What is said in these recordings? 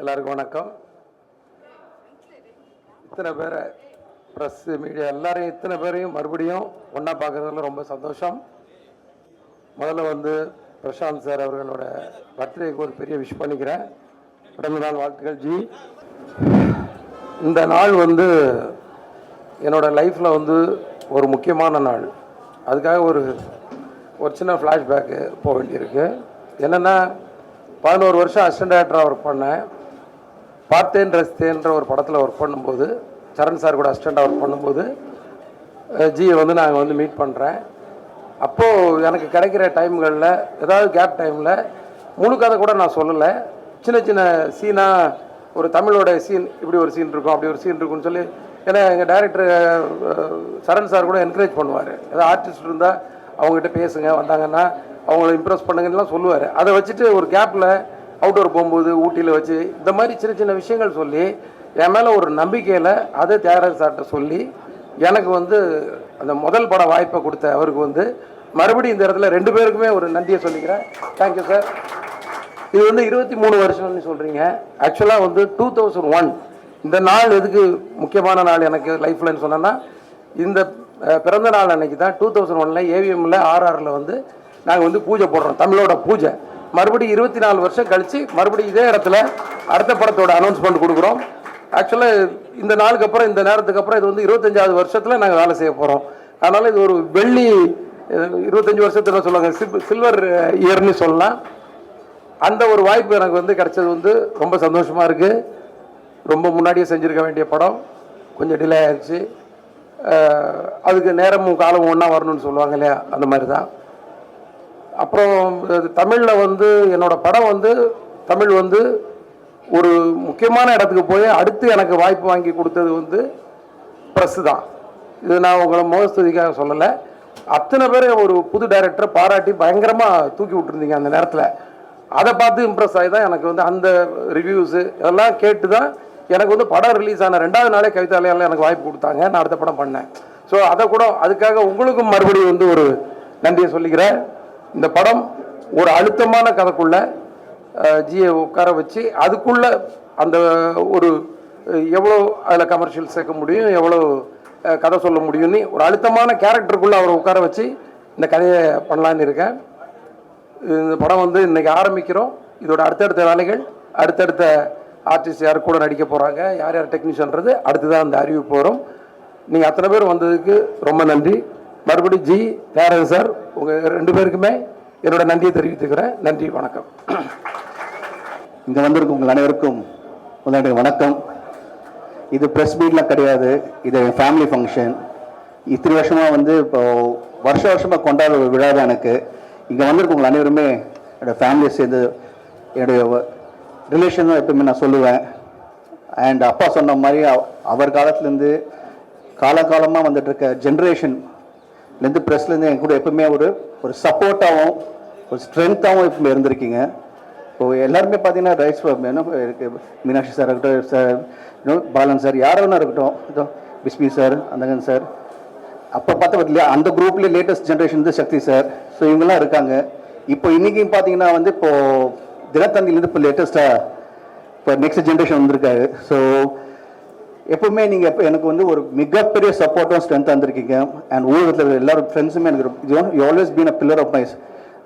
எல்லாருக்கும் வணக்கம். இத்தனை பேரை ப்ரெஸ் மீடியா எல்லாரையும் இத்தனை பேரையும் மறுபடியும் ஒன்றா பார்க்குறதுல ரொம்ப சந்தோஷம். முதல்ல வந்து பிரசாந்த் சார் அவர்களோட பர்த்டேக்கு ஒரு பெரிய விஷ் பண்ணிக்கிறேன். பிறந்த நாள் வாழ்த்துக்கள் ஜி. இந்த நாள் வந்து என்னோட லைஃப்பில் வந்து ஒரு முக்கியமான நாள். அதுக்காக ஒரு ஒரு சின்ன ஃப்ளாஷ்பேக்கு போக வேண்டியிருக்கு. என்னென்னா பதினோரு வருஷம் அசிஸ்டன்ட் டேரக்டராக ஒர்க் பண்ணேன். பார்த்தேன் ரசித்தேன்ற ஒரு படத்தில் ஒர்க் பண்ணும்போது சரண் சார் கூட அசிஸ்டண்ட்டாக ஒர்க் பண்ணும்போது ஜியை வந்து நாங்கள் வந்து மீட் பண்ணுறேன் அப்போது எனக்கு கிடைக்கிற டைம்களில் ஏதாவது கேப் டைமில் முழு கதை கூட நான் சொல்லலை. சின்ன சின்ன சீனாக ஒரு தமிழோட சீன் இப்படி ஒரு சீன் இருக்கும் அப்படி ஒரு சீன் இருக்கும்னு சொல்லி ஏன்னா எங்கள் டேரக்டர் சரண் சார் கூட என்கரேஜ் பண்ணுவார். ஏதாவது ஆர்டிஸ்ட் இருந்தால் அவங்ககிட்ட பேசுங்க வந்தாங்கன்னா அவங்கள இம்ப்ரெஸ் பண்ணுங்கலாம் சொல்லுவார். அதை வச்சுட்டு ஒரு கேப்பில் அவுட்டோர் போகும்போது ஊட்டியில் வச்சு இந்த மாதிரி சின்ன சின்ன விஷயங்கள் சொல்லி என் மேலே ஒரு நம்பிக்கையில் அதை தியாகராஜ் சார்கிட்ட சொல்லி எனக்கு வந்து அந்த முதல் பட வாய்ப்பை கொடுத்த அவருக்கு வந்து மறுபடியும் இந்த இடத்துல ரெண்டு பேருக்குமே ஒரு நன்றியை சொல்லிக்கிறேன். தேங்க்யூ சார் இது வந்து இருபத்தி மூணு வருஷம்னு சொல்கிறீங்க ஆக்சுவலாக வந்து டூ தௌசண்ட் ஒன் இந்த நாள் எதுக்கு முக்கியமான நாள் எனக்கு லைஃப்லன்னு சொன்னேன்னா இந்த பிறந்த நாள் அன்னைக்கு தான் டூ தௌசண்ட் ஒனில் ஏவிஎம்மில் ஆர்ஆரில் வந்து நாங்கள் வந்து பூஜை போடுறோம் தமிழோட பூஜை. மறுபடியும் இருபத்தி நாலு வருஷம் கழித்து மறுபடியும் இதே இடத்துல அடுத்த படத்தோட அனௌன்ஸ்மெண்ட் கொடுக்குறோம். ஆக்சுவலாக இந்த நாளுக்கு அப்புறம் இந்த நேரத்துக்கு அப்புறம் இது வந்து இருபத்தஞ்சாவது வருஷத்தில் நாங்கள் வேலை செய்ய போகிறோம் அதனால் இது ஒரு வெள்ளி இருபத்தஞ்சி வருஷத்தில் சொல்லுவாங்க சொல்லுவாங்க சில்வர் இயர்னு சொல்லலாம். அந்த ஒரு வாய்ப்பு எனக்கு வந்து கிடைச்சது வந்து ரொம்ப சந்தோஷமாக இருக்குது ரொம்ப முன்னாடியே செஞ்சுருக்க வேண்டிய படம். கொஞ்சம் டிலே ஆயிடுச்சு. அதுக்கு நேரமும் காலமும் ஒன்றா வரணும்னு சொல்லுவாங்க இல்லையா? அந்த மாதிரி தான் அப்புறம் தமிழில் வந்து என்னோடய படம் வந்து தமிழ் வந்து ஒரு முக்கியமான இடத்துக்கு போய் அடுத்து எனக்கு வாய்ப்பு வாங்கி கொடுத்தது வந்து ப்ரெஸ்ஸு தான். இது நான் உங்களை மோகஸ்துதிக்காக சொல்லலை. அத்தனை பேர் ஒரு புது டைரக்டரை பாராட்டி பயங்கரமாக தூக்கி விட்டுருந்தீங்க அந்த நேரத்தில். அதை பார்த்து இம்ப்ரெஸ் ஆகி தான் எனக்கு வந்து அந்த ரிவ்யூஸு இதெல்லாம் கேட்டு தான் எனக்கு வந்து படம் ரிலீஸ் ஆன ரெண்டாவது நாளே கவிதாலயால் எனக்கு வாய்ப்பு கொடுத்தாங்க. நான் அடுத்த படம் பண்ணேன். ஸோ அதை கூட அதுக்காக உங்களுக்கும் மறுபடியும் வந்து ஒரு நன்றியை சொல்லிக்கிறேன். இந்த படம் ஒரு அழுத்தமான கதைக்குள்ள ஜியை உட்கார வச்சு அதுக்குள்ள அந்த ஒரு எவ்வளோ அதில் கமர்ஷியல் சேர்க்க முடியும் எவ்வளோ கதை சொல்ல முடியும்னு ஒரு அழுத்தமான கேரக்டருக்குள்ளே அவரை உட்கார வச்சு இந்த கதையை பண்ணலான்னு இருக்கேன். இந்த படம் வந்து இன்றைக்கி ஆரம்பிக்கிறோம். இதோட அடுத்தடுத்த வேலைகள் அடுத்தடுத்த ஆர்டிஸ்ட் யார் கூட நடிக்க போகிறாங்க யார் யார் டெக்னீஷியன்றது அடுத்ததான் அந்த அறிவிப்பு வரும். நீங்கள் அத்தனை பேர் வந்ததுக்கு ரொம்ப நன்றி. மறுபடியும் ஜி தேரன் சார் உங்கள் ரெண்டு பேருக்குமே என்னோட நன்றியை தெரிவித்துக்கிறேன். நன்றி வணக்கம். இங்கே வந்திருக்கும் உங்கள் அனைவருக்கும் உங்களுடைய வணக்கம். இது ப்ரெஸ் மீட்லாம் கிடையாது. இது என் ஃபேமிலி ஃபங்க்ஷன் இத்தனை வருஷமாக வந்து இப்போ வருஷ வருஷமாக கொண்டாடுற ஒரு விழா தான் எனக்கு. இங்கே வந்திருக்க உங்கள் அனைவருமே என்னோட ஃபேமிலியை சேர்ந்து என்னுடைய ரிலேஷன் தான் எப்பவுமே நான் சொல்லுவேன். அண்ட் அப்பா சொன்ன மாதிரி அவர் காலத்துலேருந்து காலகாலமாக வந்துட்டு இருக்க லெந்து ப்ரெஸ்லேருந்து என் கூட எப்பவுமே ஒரு ஒரு சப்போர்ட்டாகவும் ஒரு ஸ்ட்ரென்த்தாகவும் எப்பவுமே இருந்திருக்கீங்க. இப்போ எல்லாருமே பார்த்தீங்கன்னா ரைட்ஸ் என்ன இருக்குது மீனாட்சி சார் இருக்கட்டும் சார் பாலன் சார் யார் வேணா இருக்கட்டும். இதோ பிஸ்மி சார் அந்தகன் சார் அப்போ பார்த்தா இல்லையா அந்த குரூப்லேயே லேட்டஸ்ட் ஜென்ரேஷன் வந்து சக்தி சார் ஸோ இவங்கெல்லாம் இருக்காங்க. இப்போ இன்றைக்கும் பார்த்தீங்கன்னா வந்து இப்போது தினத்தந்திலேருந்து இப்போ லேட்டஸ்ட்டாக இப்போ நெக்ஸ்ட் ஜென்ரேஷன் வந்திருக்காரு. ஸோ எப்பவுமே நீங்கள் இப்போ எனக்கு வந்து ஒரு மிகப்பெரிய சப்போர்ட்டும் ஸ்ட்ரென்த் வந்திருக்கீங்க அண்ட் ஊழகத்தில் எல்லாரும் ஃப்ரெண்ட்ஸுமே எனக்கு you always been a pillar of my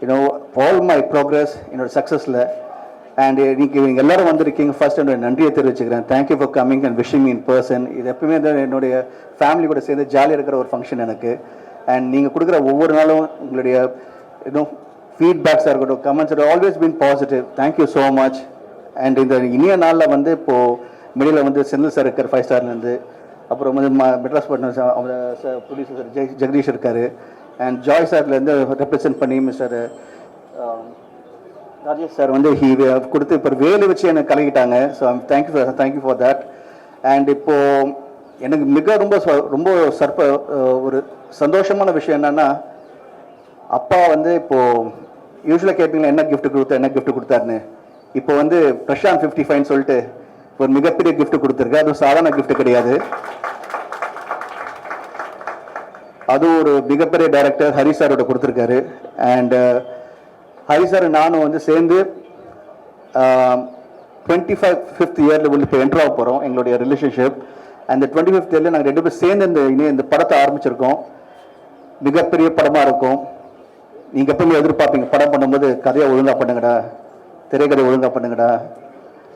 you know all my progress என்னோட சக்ஸஸில் அண்ட் நீங்கள் இவங்க எல்லாரும் வந்திருக்கீங்க. ஃபர்ஸ்ட் என்னோட நன்றியை தெரிவிச்சுக்கிறேன். Thank you for coming and wishing in person இது எப்பவுமே தான் என்னுடைய ஃபேமிலி கூட சேர்ந்து ஜாலியாக இருக்கிற ஒரு ஃபங்க்ஷன் எனக்கு. அண்ட் நீங்கள் கொடுக்குற ஒவ்வொரு நாளும் உங்களுடைய இன்னும் ஃபீட்பேக்ஸாக இருக்கட்டும் comments always been positive thank you so much and இந்த இனிய நாளில் வந்து இப்போது மிடில் வந்து செந்தில் சார் இருக்கார் ஃபைவ் ஸ்டார்லேருந்து அப்புறம் வந்து ம மெட்ராஸ் பட்னர் சார் அவங்க sir producer sir Jai Jagadish இருக்கார். அண்ட் ஜாய் சார்லேருந்து ரெப்ரசென்ட் பண்ணி மிஸ்டர் um, ராஜேஷ் சார் வந்து ஹி கொடுத்து இப்போ வேலை வச்சு எனக்கு கலக்கிட்டாங்க. So thank you for thank you for that and இப்போது எனக்கு மிக ரொம்ப ச- ரொம்ப சர்ப ஒரு சந்தோஷமான விஷயம் என்னன்னா அப்பா வந்து இப்போது யூஸ்வலாக கேட்பீங்களா என்ன கிஃப்ட் கொடுத்தா என்ன கிஃப்ட் கொடுத்தாருன்னு? இப்போ வந்து பிரஷாந்த் ஃபிஃப்டி ஃபைவ்னு சொல்லிட்டு ஒரு மிகப்பெரிய கிஃப்ட் கொடுத்துருக்கு. அது சாதாரண கிஃப்ட் கிடையாது. அது ஒரு மிகப்பெரிய டைரக்டர் ஹரி சாரோட கொடுத்துருக்காரு. அண்ட் uh, ஹரி சார் நானும் வந்து சேர்ந்து டுவெண்ட்டி ஃபைவ் ஃபிஃப்த் இயரில் உள்ள இப்போ என்ட்ரு ஆக போகிறோம் எங்களுடைய ரிலேஷன்ஷிப் அந்த டுவெண்ட்டி ஃபிஃப்த் இயரில் நாங்கள் ரெண்டு பேரும் சேர்ந்து இந்த இனி இந்த படத்தை ஆரம்பிச்சிருக்கோம். மிகப்பெரிய படமாக இருக்கும். நீங்கள் எப்பவுமே எதிர்பார்ப்பீங்க படம் பண்ணும்போது கதையை ஒழுங்காக பண்ணுங்கடா திரைக்கதை ஒழுங்காக பண்ணுங்கடா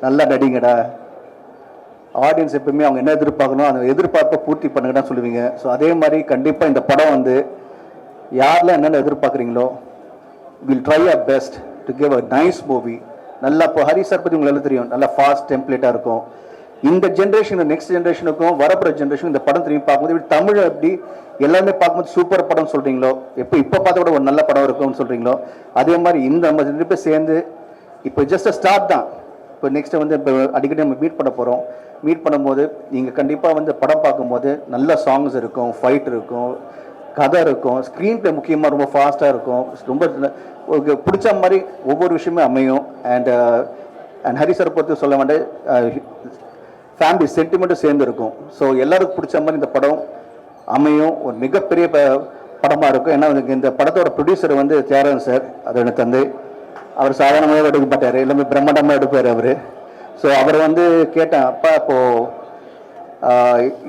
நல்லா நடிங்கடா ஆடியன்ஸ் எப்பவுமே அவங்க என்ன எதிர்பார்க்கணும் அந்த எதிர்பார்ப்பை பூர்த்தி பண்ணுங்கன்னு சொல்லுவீங்க. ஸோ அதே மாதிரி கண்டிப்பாக இந்த படம் வந்து யாரெல்லாம் என்னென்ன எதிர்பார்க்குறீங்களோ will try a best to give a nice movie நல்லா இப்போ ஹரி சார் பற்றி உங்களுக்கு தெரியும். நல்லா ஃபாஸ்ட் டெம்ப்ளேட்டாக இருக்கும். இந்த ஜென்ரேஷன் நெக்ஸ்ட் ஜென்ரேஷனுக்கும் வரப்புற ஜென்ரேஷன் இந்த படம் திரும்பி பார்க்கும்போது இப்படி தமிழ் எப்படி எல்லாமே பார்க்கும்போது சூப்பர் படம் சொல்கிறீங்களோ எப்போ இப்போ பார்த்த கூட ஒரு நல்ல படம் இருக்கும்னு சொல்கிறீங்களோ அதே மாதிரி இந்த நம்ம ரெண்டு பேர் சேர்ந்து இப்போ ஜஸ்ட் ஸ்டார்ட் தான். இப்போ நெக்ஸ்ட் வந்து இப்போ அடிக்கடி நம்ம மீட் பண்ண போகிறோம் மீட் பண்ணும்போது நீங்கள் கண்டிப்பாக வந்து படம் பார்க்கும்போது நல்ல சாங்ஸ் இருக்கும் ஃபைட் இருக்கும் கதை இருக்கும் ஸ்க்ரீன் ப்ளே முக்கியமாக ரொம்ப ஃபாஸ்ட்டாக இருக்கும். ரொம்ப பிடிச்ச மாதிரி ஒவ்வொரு விஷயமே அமையும். அண்ட் அண்ட் ஹரி சார் பொறுத்து சொல்ல வேண்டிய ஃபேமிலி சென்டிமெண்ட்டும் சேர்ந்து இருக்கும். ஸோ எல்லாருக்கும் பிடிச்ச மாதிரி இந்த படம் அமையும். ஒரு மிகப்பெரிய ப- இருக்கும். ஏன்னா இந்த படத்தோட ப்ரொடியூசர் வந்து தியாகராஜன் சார் அதோட தந்தை. அவர் சாதாரணமாக எடுக்க மாட்டார் எல்லாமே பிரம்மாண்டமாக எடுப்பார் அவர். ஸோ அவர் வந்து கேட்டேன் அப்பா இப்போ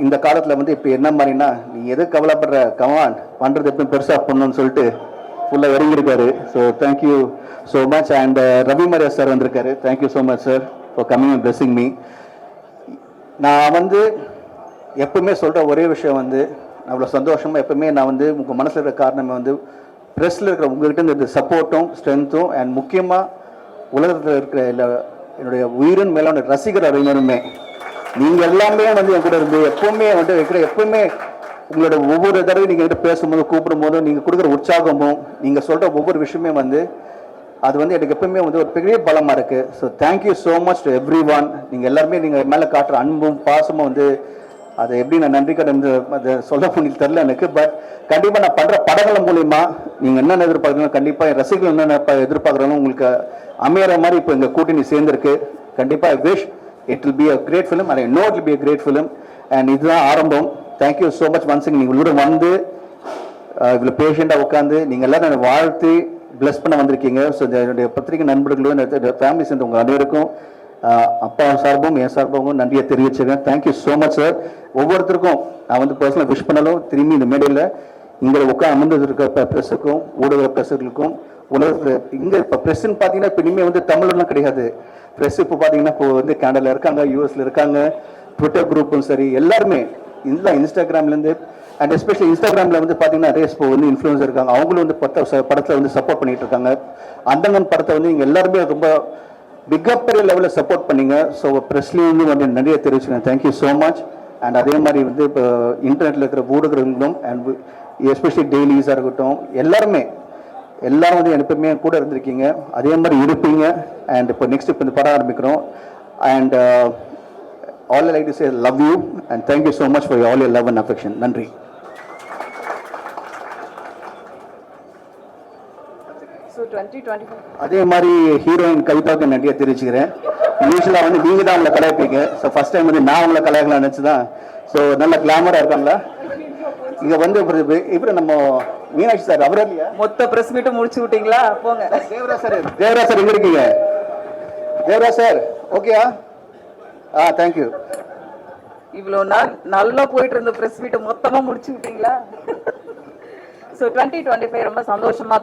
இந்த காலத்தில் வந்து இப்போ என்ன மாதிரின்னா நீ எது கவலைப்படுற? கமான் பண்ணுறது எப்பயும் பெருசாக பண்ணணும்னு சொல்லிட்டு ஃபுல்லாக இறங்கியிருக்காரு. So thank you so much and Ravi Maria sir வந்திருக்காரு. Thank you so much sir for coming and blessing me நான் வந்து எப்பவுமே சொல்கிற ஒரே விஷயம் வந்து அவ்வளோ சந்தோஷமாக எப்பவுமே நான் வந்து உங்கள் மனசில் இருக்கிற காரணமே வந்து ப்ரெஸ்ஸில் இருக்கிற உங்கள்கிட்ட இந்த சப்போர்ட்டும் ஸ்ட்ரென்த்தும் அண்ட் முக்கியமாக உலகத்தில் இருக்கிற எல்லா என்னுடைய உயிரின் மேலான ரசிகர் அறிஞருமே நீங்கள் எல்லாமே வந்து என் கூட இருந்து எப்பவுமே வந்து வைக்கிற எப்பவுமே உங்களோட ஒவ்வொரு தடவை நீங்கள் கிட்ட பேசும்போது கூப்பிடும்போதும் நீங்கள் கொடுக்குற உற்சாகமும் நீங்கள் சொல்கிற ஒவ்வொரு விஷயமே வந்து அது வந்து எனக்கு எப்பவுமே வந்து ஒரு பெரிய பலமா இருக்கு. So thank you so much to everyone நீங்கள் எல்லாருமே நீங்கள் மேலே காட்டுற அன்பும் பாசமும் வந்து அதை எப்படி நான் நன்றி கடன் அதை சொல்ல முடியல தெரில எனக்கு. பட் கண்டிப்பாக நான் பண்ணுற படங்கள் மூலிமா நீங்கள் என்னென்ன எதிர்பார்க்குறீங்களோ கண்டிப்பாக என் ரசிகர்கள் என்னென்ன ப- உங்களுக்கு அமையிற மாதிரி இப்போ எங்கள் கூட்டணி சேர்ந்துருக்கு. கண்டிப்பாக I wish it will be a great film and I know it be a great film and இதுதான் ஆரம்பம். தேங்க்யூ ஸோ மச் ஒன்ஸ் நீங்கள் உங்களோட வந்து இவ்வளோ பேஷண்ட்டாக உட்காந்து நீங்கள் எல்லாரும் என்னை வாழ்த்தி ப்ளஸ் பண்ண வந்திருக்கீங்க. ஸோ என்னுடைய பத்திரிகை நண்பர்களும் என்னுடைய ஃபேமிலி சேர்ந்த உங்கள் அனைவருக்கும் அப்பா சார்பும் என் சார்பாகவும் நன்றியை தெரிவிச்சுக்கிறேன். தேங்க்யூ ஸோ மச் சார் ஒவ்வொருத்தருக்கும் நான் வந்து பர்சனலாக விஷ் பண்ணாலும் திரும்பி இந்த மேடையில் இங்கே உட்காந்து அமர்ந்து இருக்க ப்ரெஸ்ஸுக்கும் ஊடக ப்ரெஸ்ஸுகளுக்கும் உலகத்தில் இங்கே இப்போ ப்ரெஸ்ஸுன்னு பார்த்தீங்கன்னா இப்போ இனிமேல் வந்து தமிழ்லாம் கிடையாது. ப்ரெஸ் இப்போ பார்த்தீங்கன்னா இப்போ வந்து கேனடாவில் இருக்காங்க யூஎஸில் இருக்காங்க ட்விட்டர் குரூப்பும் சரி எல்லாருமே இல்லை இன்ஸ்டாகிராம்லேருந்து அண்ட் எஸ்பெஷலி இன்ஸ்டாகிராமில் வந்து பார்த்தீங்கன்னா நிறைய இப்போ வந்து இன்ஃப்ளூயன்ஸ் இருக்காங்க. அவங்களும் வந்து பத்த படத்தில் வந்து சப்போர்ட் பண்ணிகிட்டு இருக்காங்க. அந்தங்கன் படத்தை வந்து இங்கே எல்லாருமே ரொம்ப மிகப்பெரிய லெவலில் சப்போர்ட் பண்ணீங்க. ஸோ ப்ரெஸ்லேயும் வந்து நிறைய தெரிவிச்சுக்கேன் thank you so much and அதே மாதிரி வந்து இப்போ இன்டர்நெட்டில் இருக்கிற ஊடகங்களும் அண்ட் எஸ்பெஷலி டெய்லிஸாக இருக்கட்டும் எல்லாருமே எல்லாரும் வந்து எப்பவுமே கூட இருந்திருக்கீங்க. அதே மாதிரி இருப்பீங்க. அண்ட் இப்போ நெக்ஸ்ட் இப்போ இந்த படம் ஆரம்பிக்கிறோம். And all like to say love you and thank you so much for all your love and affection நன்றி. அதே மாதிரி ஹீரோயின் கவிதாவுக்கு நன்றியை தெரிவிச்சுக்கிறேன். யூஸ்வலாக வந்து நீங்கள் தான் அவங்கள கலாய்ப்பீங்க. ஸோ ஃபர்ஸ்ட் டைம் வந்து நான் அவங்கள கலாய்க்கலாம் நினச்சி தான் ஸோ நல்ல கிளாமராக இருக்காங்களா இங்கே வந்து இப்போ நம்ம மீனாட்சி சார் அவரே இல்லையா? மொத்த பிரஸ் மீட்டும் முடிச்சு விட்டீங்களா? போங்க. தேவராஜ் சார் தேவராஜ் சார் எங்க இருக்கீங்க? தேவராஜ் சார் ஓகேயா ஆ? தேங்க்யூ இவ்வளோ நாள் நல்லா போயிட்டு இருந்த பிரஸ் மீட்டை மொத்தமா முடிச்சு விட்டீங்களா? ஸோ டுவெண்ட்டி டுவெண்ட்டி ஃபைவ் ரொம்ப சந்தோஷமா